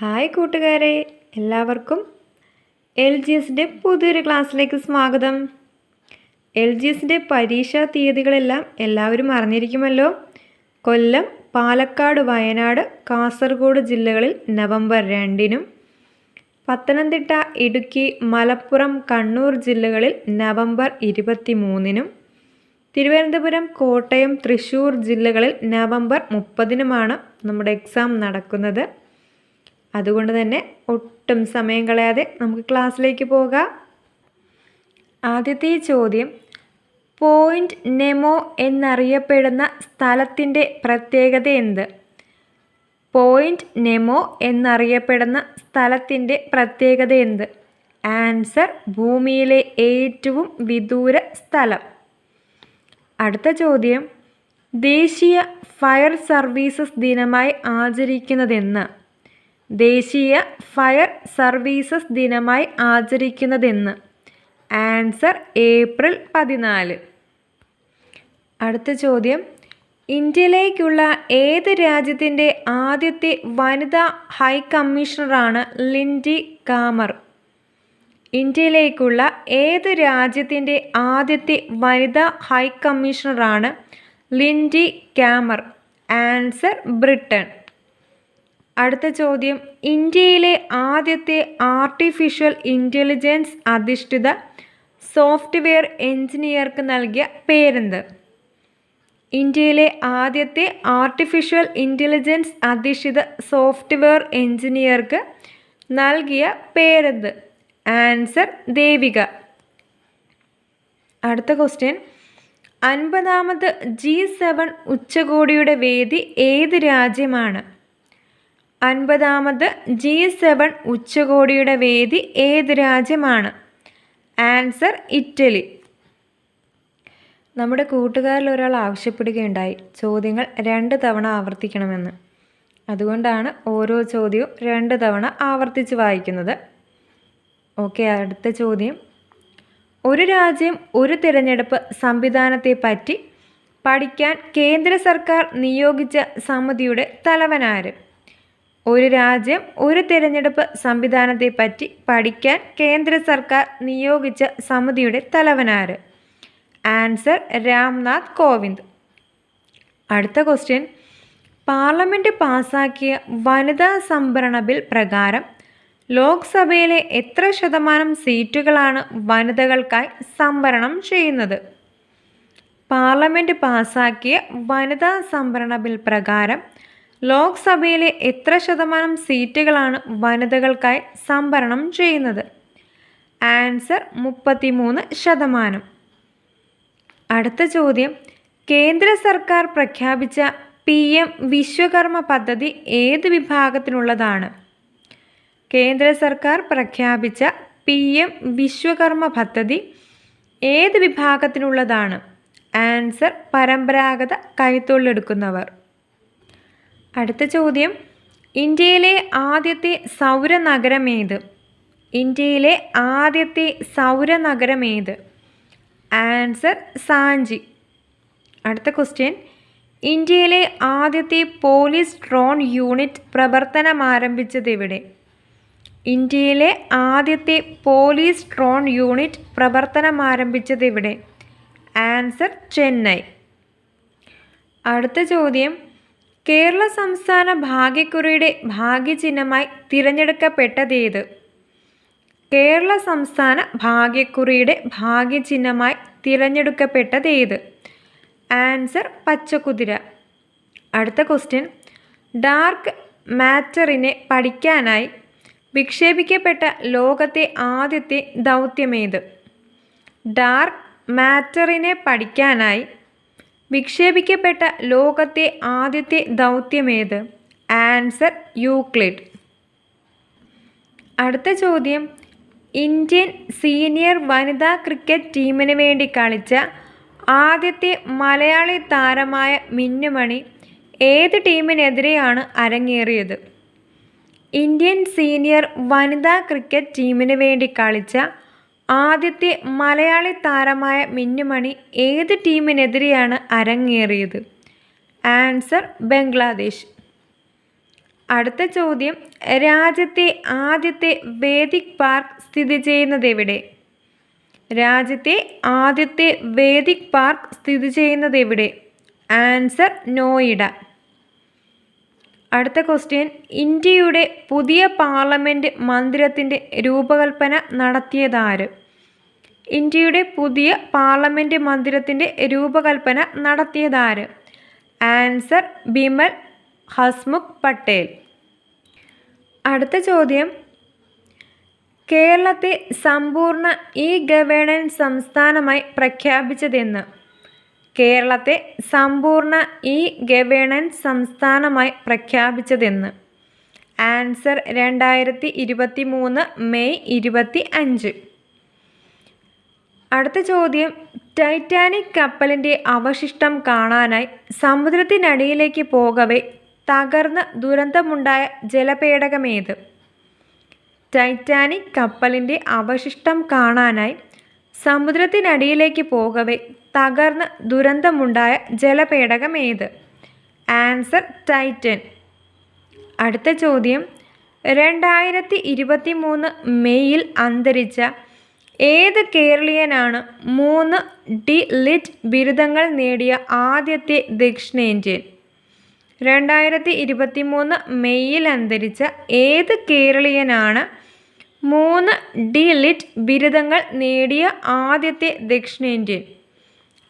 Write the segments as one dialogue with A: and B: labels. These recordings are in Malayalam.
A: ഹായ് കൂട്ടുകാരെ എല്ലാവർക്കും എൽ ജി എസിന്റെ പുതിയൊരു ക്ലാസ്സിലേക്ക് സ്വാഗതം. എൽ ജി എസിന്റെ പരീക്ഷാ തീയതികളെല്ലാം എല്ലാവരും അറിഞ്ഞിരിക്കുമല്ലോ. കൊല്ലം പാലക്കാട് വയനാട് കാസർഗോഡ് ജില്ലകളിൽ നവംബർ രണ്ടിനും പത്തനംതിട്ട ഇടുക്കി മലപ്പുറം കണ്ണൂർ ജില്ലകളിൽ നവംബർ ഇരുപത്തി മൂന്നിനും തിരുവനന്തപുരം കോട്ടയം തൃശ്ശൂർ ജില്ലകളിൽ നവംബർ മുപ്പതിനുമാണ് നമ്മുടെ എക്സാം നടക്കുന്നത്. അതുകൊണ്ട് തന്നെ ഒട്ടും സമയം കളയാതെ നമുക്ക് ക്ലാസ്സിലേക്ക് പോകാം. ആദ്യത്തെ ചോദ്യം പോയിന്റ് നെമോ എന്നറിയപ്പെടുന്ന സ്ഥലത്തിന്റെ പ്രത്യേകത എന്ത്? പോയിന്റ് നെമോ എന്നറിയപ്പെടുന്ന സ്ഥലത്തിന്റെ പ്രത്യേകത എന്ത്? ആൻസർ ഭൂമിയിലെ ഏറ്റവും വിദൂര സ്ഥലം. അടുത്ത ചോദ്യം ദേശീയ ഫയർ സർവീസസ് ദിനമായി ആചരിക്കുന്നതെന്ന്. ദേശീയ ഫയർ സർവീസസ് ദിനമായി ആചരിക്കുന്നതെന്ന്. ആൻസർ ഏപ്രിൽ പതിനാല്. അടുത്ത ചോദ്യം. ഇന്ത്യയിലേക്കുള്ള ഏത് രാജ്യത്തിന്റെ ആദ്യത്തെ വനിതാ ഹൈ കമ്മീഷണറാണ് ലിൻഡി കാമർ? ഇന്ത്യയിലേക്കുള്ള ഏത് രാജ്യത്തിന്റെ ആദ്യത്തെ വനിതാ ഹൈ കമ്മീഷണറാണ് ലിൻഡി കാമർ? Answer Britain. അടുത്ത ചോദ്യം. ഇന്ത്യയിലെ ആദ്യത്തെ ആർട്ടിഫിഷ്യൽ ഇന്റലിജൻസ് അധിഷ്ഠിത സോഫ്റ്റ്വെയർ എഞ്ചിനീയർക്ക് നൽകിയ പേരെന്ത്? ഇന്ത്യയിലെ ആദ്യത്തെ ആർട്ടിഫിഷ്യൽ ഇന്റലിജൻസ് അധിഷ്ഠിത സോഫ്റ്റ്വെയർ എഞ്ചിനീയർക്ക് നൽകിയ പേരെന്ത്? ആൻസർ ദേവിക. അടുത്ത ക്വസ്റ്റ്യൻ അൻപതാമത് ജി സെവൻ ഉച്ചകോടിയുടെ വേദി ഏത് രാജ്യമാണ്? അൻപതാമത് ജി സെവൻ ഉച്ചകോടിയുടെ വേദി ഏത് രാജ്യമാണ്? Answer Italy. നമ്മുടെ കൂട്ടുകാരിൽ ഒരാൾ ആവശ്യപ്പെടുകയുണ്ടായി. ചോദ്യങ്ങൾ രണ്ട് തവണ ആവർത്തിക്കണമെന്ന്. അതുകൊണ്ടാണ് ഓരോ ചോദ്യവും രണ്ട് തവണ ആവർത്തിച്ച് വായിക്കുന്നത്. ഓക്കെ അടുത്ത ചോദ്യം. ഒരു രാജ്യം ഒരു തിരഞ്ഞെടുപ്പ് സംവിധാനത്തെ പറ്റി പഠിക്കാൻ കേന്ദ്ര സർക്കാർ നിയോഗിച്ച സമിതിയുടെ തലവനാര്? ഒരു രാജ്യം ഒരു തിരഞ്ഞെടുപ്പ് സംവിധാനത്തെ പറ്റി പഠിക്കാൻ കേന്ദ്ര സർക്കാർ നിയോഗിച്ച സമിതിയുടെ തലവനാര്? ആൻസർ രാംനാഥ് കോവിന്ദ്. അടുത്ത ക്വസ്റ്റ്യൻ. പാർലമെന്റ് പാസാക്കിയ വനിതാ സംവരണ ബിൽ പ്രകാരം ലോക്സഭയിലെ എത്ര ശതമാനം സീറ്റുകളാണ് വനിതകൾക്കായി സംവരണം ചെയ്യുന്നത്? പാർലമെന്റ് പാസാക്കിയ വനിതാ സംവരണ ബിൽ പ്രകാരം ലോക്സഭയിലെ എത്ര ശതമാനം സീറ്റുകളാണ് വനിതകൾക്കായി സംഭരണം ചെയ്യുന്നത്? ആൻസർ മുപ്പത്തിമൂന്ന് ശതമാനം. അടുത്ത ചോദ്യം. കേന്ദ്ര സർക്കാർ പ്രഖ്യാപിച്ച പി എം വിശ്വകർമ്മ പദ്ധതി ഏത് വിഭാഗത്തിനുള്ളതാണ് കേന്ദ്ര സർക്കാർ പ്രഖ്യാപിച്ച പി എം വിശ്വകർമ്മ പദ്ധതി ഏത് വിഭാഗത്തിനുള്ളതാണ് ആൻസർ പരമ്പരാഗത കൈത്തൊഴിലെടുക്കുന്നവർ. അടുത്ത ചോദ്യം. ഇന്ത്യയിലെ ആദ്യത്തെ സൗര നഗരമേത് ഇന്ത്യയിലെ ആദ്യത്തെ സൗര നഗരമേത് ആൻസർ സാഞ്ചി. അടുത്ത ക്വസ്റ്റ്യൻ. ഇന്ത്യയിലെ ആദ്യത്തെ പോലീസ് ഡ്രോൺ യൂണിറ്റ് പ്രവർത്തനം ആരംഭിച്ചത് എവിടെ? ഇന്ത്യയിലെ ആദ്യത്തെ പോലീസ് ഡ്രോൺ യൂണിറ്റ് പ്രവർത്തനം ആരംഭിച്ചത് എവിടെ? ആൻസർ ചെന്നൈ. അടുത്ത ചോദ്യം. കേരള സംസ്ഥാന ഭാഗ്യക്കുറിയുടെ ഭാഗ്യചിഹ്നമായി തിരഞ്ഞെടുക്കപ്പെട്ടതേത്? കേരള സംസ്ഥാന ഭാഗ്യക്കുറിയുടെ ഭാഗ്യചിഹ്നമായി തിരഞ്ഞെടുക്കപ്പെട്ടതേത്? ആൻസർ പച്ചക്കുതിര. അടുത്ത ക്വസ്റ്റ്യൻ. ഡാർക്ക് മാറ്ററിനെ പഠിക്കാനായി വിക്ഷേപിക്കപ്പെട്ട ലോകത്തെ ആദ്യത്തെ ദൗത്യമേത് ഡാർക്ക് മാറ്ററിനെ പഠിക്കാനായി വിക്ഷേപിക്കപ്പെട്ട ലോകത്തെ ആദ്യത്തെ ദൗത്യമേത്? Answer Euclid. അടുത്ത ചോദ്യം. ഇന്ത്യൻ സീനിയർ വനിതാ ക്രിക്കറ്റ് ടീമിന് വേണ്ടി കളിച്ച ആദ്യത്തെ മലയാളി താരമായ മിന്നുമണി ഏത് ടീമിനെതിരെയാണ് അരങ്ങേറിയത്? ഇന്ത്യൻ സീനിയർ വനിതാ ക്രിക്കറ്റ് ടീമിന് വേണ്ടി കളിച്ച ആദ്യത്തെ മലയാളി താരമായ മിന്നുമണി ഏത് ടീമിനെതിരെയാണ് അരങ്ങേറിയത്? ആൻസർ ബംഗ്ലാദേശ്. അടുത്ത ചോദ്യം രാജ്യത്തെ ആദ്യത്തെ വേദിക് പാർക്ക് സ്ഥിതി ചെയ്യുന്നത് എവിടെ? രാജ്യത്തെ ആദ്യത്തെ വേദിക് പാർക്ക് സ്ഥിതി ചെയ്യുന്നത് എവിടെ? ആൻസർ നോയിഡ. അടുത്ത ക്വസ്റ്റ്യൻ ഇന്ത്യയുടെ പുതിയ പാർലമെന്റ് മന്ദിരത്തിന്റെ രൂപകൽപ്പന നടത്തിയതാര് ഇന്ത്യയുടെ പുതിയ പാർലമെന്റ് മന്ദിരത്തിന്റെ രൂപകൽപ്പന നടത്തിയതാര്? ആൻസർ ബിമൽ ഹസ്മുഖ് പട്ടേൽ. അടുത്ത ചോദ്യം. കേരളത്തെ സമ്പൂർണ ഇ ഗവേണൻസ് സംസ്ഥാനമായി പ്രഖ്യാപിച്ചതെന്ന്. കേരളത്തെ സമ്പൂർണ ഇ ഗവേണൻസ് സംസ്ഥാനമായി പ്രഖ്യാപിച്ചതെന്ന്. ആൻസർ രണ്ടായിരത്തി ഇരുപത്തി മൂന്ന് മെയ് ഇരുപത്തി അഞ്ച് അടുത്ത ചോദ്യം. ടൈറ്റാനിക് കപ്പലിന്റെ അവശിഷ്ടം കാണാനായി സമുദ്രത്തിനടിയിലേക്ക് പോകവേ തകർന്ന് ദുരന്തമുണ്ടായ ജലപേടകമേത്? ടൈറ്റാനിക് കപ്പലിന്റെ അവശിഷ്ടം കാണാനായി സമുദ്രത്തിനടിയിലേക്ക് പോകവേ തകർന്ന് ദുരന്തമുണ്ടായ ജലപേടകമേത്? Answer Titan. അടുത്ത ചോദ്യം. രണ്ടായിരത്തി ഇരുപത്തി മൂന്ന് മെയ്യിൽ അന്തരിച്ച ഏത് കേരളീയനാണ് മൂന്ന് ഡി ലിറ്റ് ബിരുദങ്ങൾ നേടിയ ആദ്യത്തെ ദക്ഷിണേന്ത്യൻ? രണ്ടായിരത്തി ഇരുപത്തി മൂന്ന് മെയ്യിൽ അന്തരിച്ച ഏത് കേരളീയനാണ് മൂന്ന് ഡി ലിറ്റ് ബിരുദങ്ങൾ നേടിയ ആദ്യത്തെ ദക്ഷിണേന്ത്യൻ?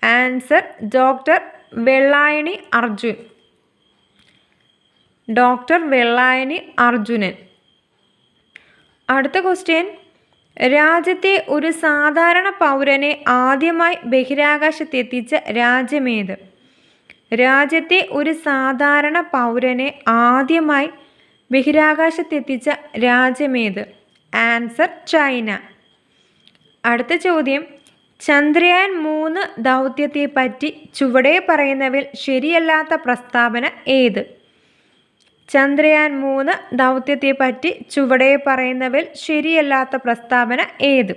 A: Answer doctor Vellayani Arjun. Doctor Vellayani Arjunan. അടുത്ത ക്വസ്റ്റ്യൻ. രാജ്യത്തെ ഒരു സാധാരണ പൗരനെ ആദ്യമായി ബഹിരാകാശത്തെത്തിച്ച രാജ്യമേത്? രാജ്യത്തെ ഒരു സാധാരണ പൗരനെ ആദ്യമായി ബഹിരാകാശത്തെത്തിച്ച രാജ്യമേത്? Answer China. അടുത്ത ചോദ്യം. ചന്ദ്രയാൻ മൂന്ന് ദൗത്യത്തെ പറ്റി ചുവടെ പറയുന്നവയിൽ ശരിയല്ലാത്ത പ്രസ്താവന ഏത്? ചന്ദ്രയാൻ മൂന്ന് ദൗത്യത്തെപ്പറ്റി ചുവടെ പറയുന്നവയിൽ ശരിയല്ലാത്ത പ്രസ്താവന ഏത്?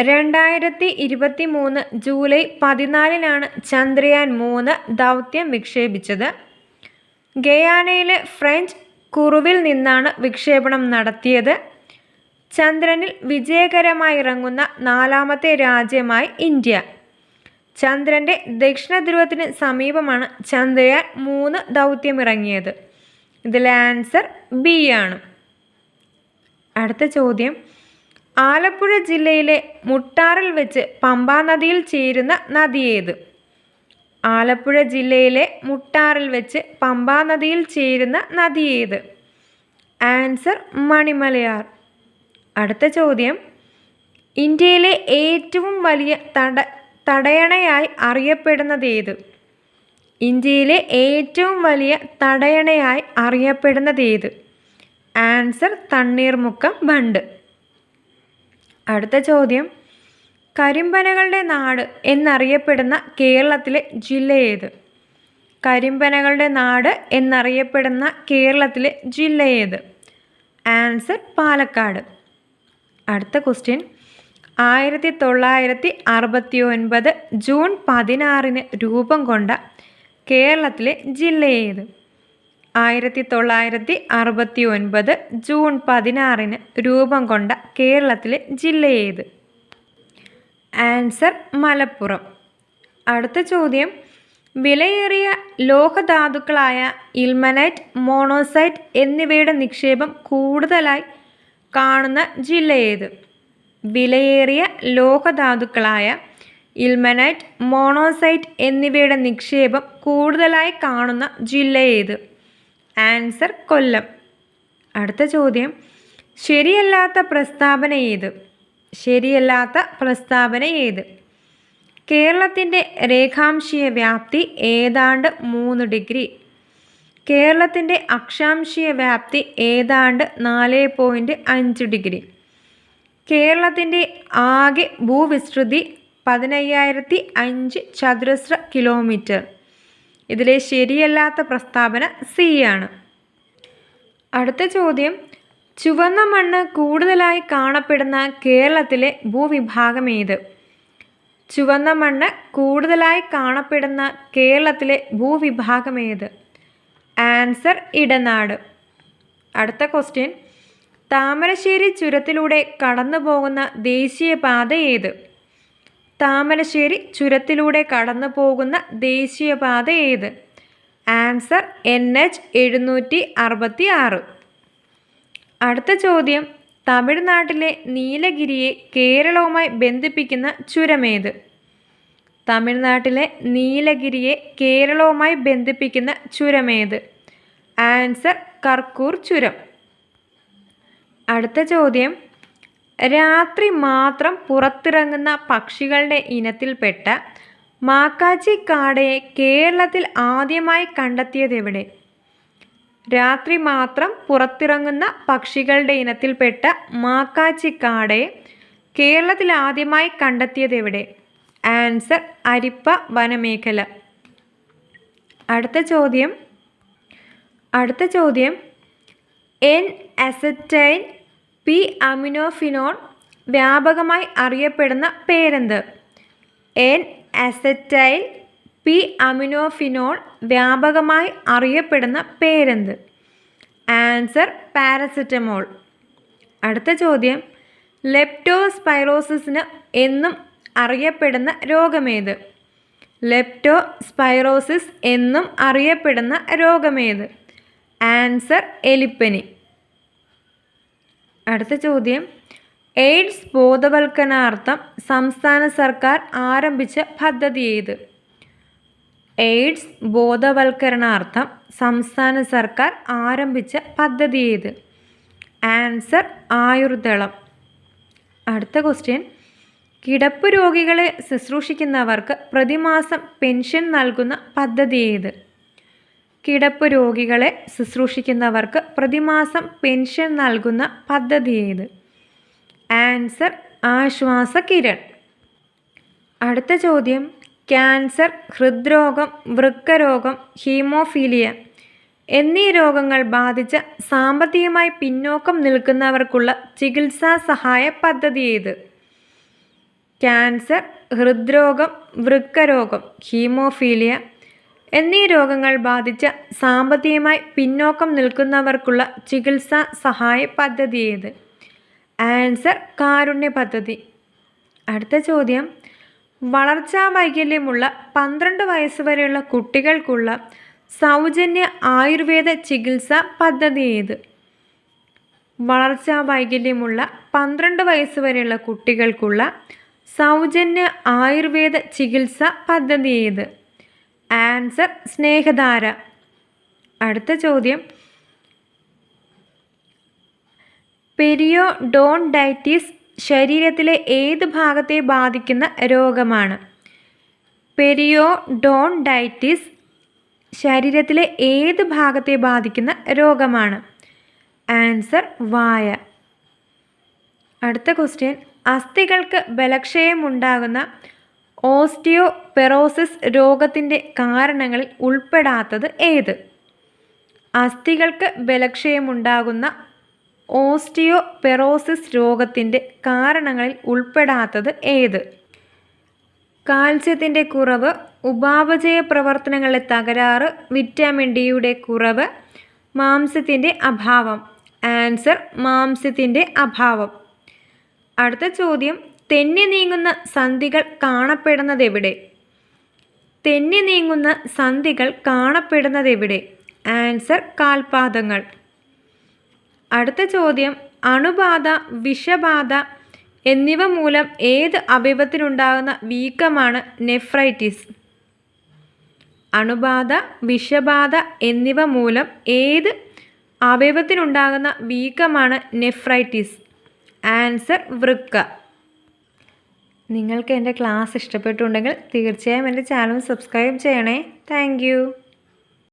A: രണ്ടായിരത്തി ഇരുപത്തി മൂന്ന് ജൂലൈ പതിനാലിനാണ് ചന്ദ്രയാൻ മൂന്ന് ദൗത്യം വിക്ഷേപിച്ചത്. ഗയാനയിലെ ഫ്രഞ്ച് കുറുവിൽ നിന്നാണ് വിക്ഷേപണം നടത്തിയത്. ചന്ദ്രനിൽ വിജയകരമായി ഇറങ്ങുന്ന നാലാമത്തെ രാജ്യമായി ഇന്ത്യ. ചന്ദ്രന്റെ ദക്ഷിണ ധ്രുവത്തിന് സമീപമാണ് ചന്ദ്രയാൻ മൂന്ന് ദൗത്യം ഇറങ്ങിയത് ഇതിലെ ആൻസർ ബി ആണ്. അടുത്ത ചോദ്യം. ആലപ്പുഴ ജില്ലയിലെ മുട്ടാറിൽ വെച്ച് പമ്പാ നദിയിൽ ചേരുന്ന നദി ഏത്? ആലപ്പുഴ ജില്ലയിലെ മുട്ടാറിൽ വെച്ച് പമ്പാ നദിയിൽ ചേരുന്ന നദി ഏത്? ആൻസർ മണിമലയാർ. അടുത്ത ചോദ്യം. ഇന്ത്യയിലെ ഏറ്റവും വലിയ തട തടയണയായി അറിയപ്പെടുന്നത് ഏത് ഇന്ത്യയിലെ ഏറ്റവും വലിയ തടയണയായി അറിയപ്പെടുന്നത് ഏത് ആൻസർ തണ്ണീർമുക്കം ബണ്ട്. അടുത്ത ചോദ്യം. കരിമ്പനകളുടെ നാട് എന്നറിയപ്പെടുന്ന കേരളത്തിലെ ജില്ല ഏത് കരിമ്പനകളുടെ നാട് എന്നറിയപ്പെടുന്ന കേരളത്തിലെ ജില്ല ഏത് ആൻസർ പാലക്കാട്. അടുത്ത ക്വസ്റ്റ്യൻ. ആയിരത്തി തൊള്ളായിരത്തി അറുപത്തി ഒൻപത് ജൂൺ പതിനാറിന് രൂപം കൊണ്ട കേരളത്തിലെ ജില്ലയേത്? ആയിരത്തി തൊള്ളായിരത്തി അറുപത്തി ഒൻപത് ജൂൺ പതിനാറിന് രൂപം കൊണ്ട കേരളത്തിലെ ജില്ലയേത്? ആൻസർ മലപ്പുറം. അടുത്ത ചോദ്യം. വിലയേറിയ ലോഹധാതുക്കളായ ഇൽമനൈറ്റ് മോണോസൈറ്റ് എന്നിവയുടെ നിക്ഷേപം കൂടുതലായി കാണുന്ന ജില്ലയേത്? വിലയേറിയ ലോഹധാതുക്കളായ ഇൽമനൈറ്റ് മോണോസൈറ്റ് എന്നിവയുടെ നിക്ഷേപം കൂടുതലായി കാണുന്ന ജില്ല ഏത്? ആൻസർ കൊല്ലം. അടുത്ത ചോദ്യം. ശരിയല്ലാത്ത പ്രസ്താവന ഏത്? ശരിയല്ലാത്ത പ്രസ്താവന ഏത്? കേരളത്തിന്റെ രേഖാംശീയ വ്യാപ്തി ഏതാണ്ട് മൂന്ന് ഡിഗ്രി. കേരളത്തിന്റെ അക്ഷാംശീയ വ്യാപ്തി ഏതാണ്ട് നാല് പോയിന്റ് അഞ്ച് ഡിഗ്രി. കേരളത്തിന്റെ ആകെ ഭൂവിസ്തൃതി പതിനയ്യായിരത്തി അഞ്ച് ചതുരശ്ര കിലോമീറ്റർ ഇതിലെ ശരിയല്ലാത്ത പ്രസ്താവന സി ആണ്. അടുത്ത ചോദ്യം. ചുവന്ന മണ്ണ് കൂടുതലായി കാണപ്പെടുന്ന കേരളത്തിലെ ഭൂവിഭാഗം ഏത്? ചുവന്ന മണ്ണ് കൂടുതലായി കാണപ്പെടുന്ന കേരളത്തിലെ ഭൂവിഭാഗം ഏത്? ആൻസർ ഇടനാട്. അടുത്ത ക്വസ്റ്റ്യൻ. താമരശ്ശേരി ചുരത്തിലൂടെ കടന്നു പോകുന്ന ദേശീയപാത ഏത് താമരശ്ശേരി ചുരത്തിലൂടെ കടന്നു പോകുന്ന ദേശീയപാത ഏത് ആൻസർ എൻ എച്ച് എഴുന്നൂറ്റി അറുപത്തി ആറ് അടുത്ത ചോദ്യം തമിഴ്നാട്ടിലെ നീലഗിരിയെ കേരളവുമായി ബന്ധിപ്പിക്കുന്ന ചുരമേത്? തമിഴ്നാട്ടിലെ നീലഗിരിയെ കേരളവുമായി ബന്ധിപ്പിക്കുന്ന ചുരമേത്? ആൻസർ കർക്കൂർ ചുരം. അടുത്ത ചോദ്യം. രാത്രി മാത്രം പുറത്തിറങ്ങുന്ന പക്ഷികളുടെ ഇനത്തിൽപ്പെട്ട മാക്കാച്ചി കാടയെ കേരളത്തിൽ ആദ്യമായി കണ്ടെത്തിയത് എവിടെ? രാത്രി മാത്രം പുറത്തിറങ്ങുന്ന പക്ഷികളുടെ ഇനത്തിൽപ്പെട്ട മാക്കാച്ചി കാടയെ കേരളത്തിൽ ആദ്യമായി കണ്ടെത്തിയത് എവിടെ? ആൻസർ അരിപ്പ വനമേഖല. അടുത്ത ചോദ്യം. അടുത്ത ചോദ്യം. എൻ അസറ്റൈൻ പി അമിനോഫിനോൺ വ്യാപകമായി അറിയപ്പെടുന്ന പേരെന്ത്? എൻ അസറ്റൈൽ പി അമിനോഫിനോൾ വ്യാപകമായി അറിയപ്പെടുന്ന പേരെന്ത്? ആൻസർ പാരസെറ്റമോൾ അടുത്ത ചോദ്യം. ലെപ്റ്റോസ്പൈറോസിന് എന്നും അറിയപ്പെടുന്ന രോഗമേത്? ലെപ്റ്റോസ്പൈറോസിസ് എന്നും അറിയപ്പെടുന്ന രോഗമേത്? ആൻസർ എലിപ്പനി. അടുത്ത ചോദ്യം. എയ്ഡ്സ് ബോധവൽക്കരണാർത്ഥം സംസ്ഥാന സർക്കാർ ആരംഭിച്ച പദ്ധതി ഏത്? എയ്ഡ്സ് ബോധവൽക്കരണാർത്ഥം സംസ്ഥാന സർക്കാർ ആരംഭിച്ച പദ്ധതി ഏത്? ആൻസർ ആയുർദളം. അടുത്ത ക്വസ്റ്റ്യൻ. കിടപ്പ് രോഗികളെ ശുശ്രൂഷിക്കുന്നവർക്ക് പ്രതിമാസം പെൻഷൻ നൽകുന്ന പദ്ധതി ഏത്? കിടപ്പ് രോഗികളെ ശുശ്രൂഷിക്കുന്നവർക്ക് പ്രതിമാസം പെൻഷൻ നൽകുന്ന പദ്ധതി ഏത്? ആൻസർ ആശ്വാസ കിരൺ അടുത്ത ചോദ്യം. ക്യാൻസർ ഹൃദ്രോഗം വൃക്കരോഗം ഹീമോഫീലിയ എന്നീ രോഗങ്ങൾ ബാധിച്ച സാമ്പത്തികമായി പിന്നോക്കം നിൽക്കുന്നവർക്കുള്ള ചികിത്സാ സഹായ പദ്ധതി ഏത്? ക്യാൻസർ ഹൃദ്രോഗം വൃക്കരോഗം ഹീമോഫീലിയ എന്നീ രോഗങ്ങൾ ബാധിച്ച സാമ്പത്തികമായി പിന്നോക്കം നിൽക്കുന്നവർക്കുള്ള ചികിത്സാ സഹായ പദ്ധതി ഏത്? ആൻസർ കാരുണ്യ പദ്ധതി. അടുത്ത ചോദ്യം. വളർച്ചാ വൈകല്യമുള്ള പന്ത്രണ്ട് വയസ്സ് വരെയുള്ള കുട്ടികൾക്കുള്ള സൗജന്യ ആയുർവേദ ചികിത്സാ പദ്ധതി ഏത്? വളർച്ചാ വൈകല്യമുള്ള പന്ത്രണ്ട് വയസ്സ് വരെയുള്ള കുട്ടികൾക്കുള്ള സൗജന്യ ആയുർവേദ ചികിത്സ പദ്ധതി ഏത്? ആൻസർ സ്നേഹധാര. അടുത്ത ചോദ്യം. പെരിയോ ഡോൺ ഡൈറ്റിസ് ശരീരത്തിലെ ഏത് ഭാഗത്തെ ബാധിക്കുന്ന രോഗമാണ്? പെരിയോ ഡോൺ ഡൈറ്റിസ് ശരീരത്തിലെ ഏത് ഭാഗത്തെ ബാധിക്കുന്ന രോഗമാണ്? ആൻസർ വായ. അടുത്ത ക്വസ്റ്റ്യൻ. അസ്ഥികൾക്ക് ബലക്ഷയമുണ്ടാകുന്ന ഓസ്റ്റിയോപെറോസിസ് രോഗത്തിന്റെ കാരണങ്ങളിൽ ഉൾപ്പെടാത്തത് ഏത്? അസ്ഥികൾക്ക് ബലക്ഷയമുണ്ടാകുന്ന ഓസ്റ്റിയോപെറോസിസ് രോഗത്തിന്റെ കാരണങ്ങളിൽ ഉൾപ്പെടാത്തത് ഏത്? കാൽസ്യത്തിന്റെ കുറവ് ഉപാപചയ പ്രവർത്തനങ്ങളിലെ തകരാറ് വിറ്റാമിൻ ഡിയുടെ കുറവ് മാംസ്യത്തിന്റെ അഭാവം ആൻസർ മാംസ്യത്തിന്റെ അഭാവം. അടുത്ത ചോദ്യം തെന്നി നീങ്ങുന്ന സന്ധികൾ കാണപ്പെടുന്നതെവിടെ? തെന്നി നീങ്ങുന്ന സന്ധികൾ കാണപ്പെടുന്നതെവിടെ? ആൻസർ കാൽപാദങ്ങൾ. അടുത്ത ചോദ്യം അണുബാധ വിഷബാധ എന്നിവ മൂലം ഏത് അവയവത്തിനുണ്ടാകുന്ന വീക്കമാണ് നെഫ്രൈറ്റിസ്? അണുബാധ വിഷബാധ എന്നിവ മൂലം ഏത് അവയവത്തിനുണ്ടാകുന്ന വീക്കമാണ് നെഫ്രൈറ്റിസ്? ആൻസർ വൃക്ക. നിങ്ങൾക്ക് എന്റെ ക്ലാസ് ഇഷ്ടപ്പെട്ടുണ്ടെങ്കിൽ തീർച്ചയായും എന്റെ ചാനൽ സബ്സ്ക്രൈബ് ചെയ്യണേ. താങ്ക്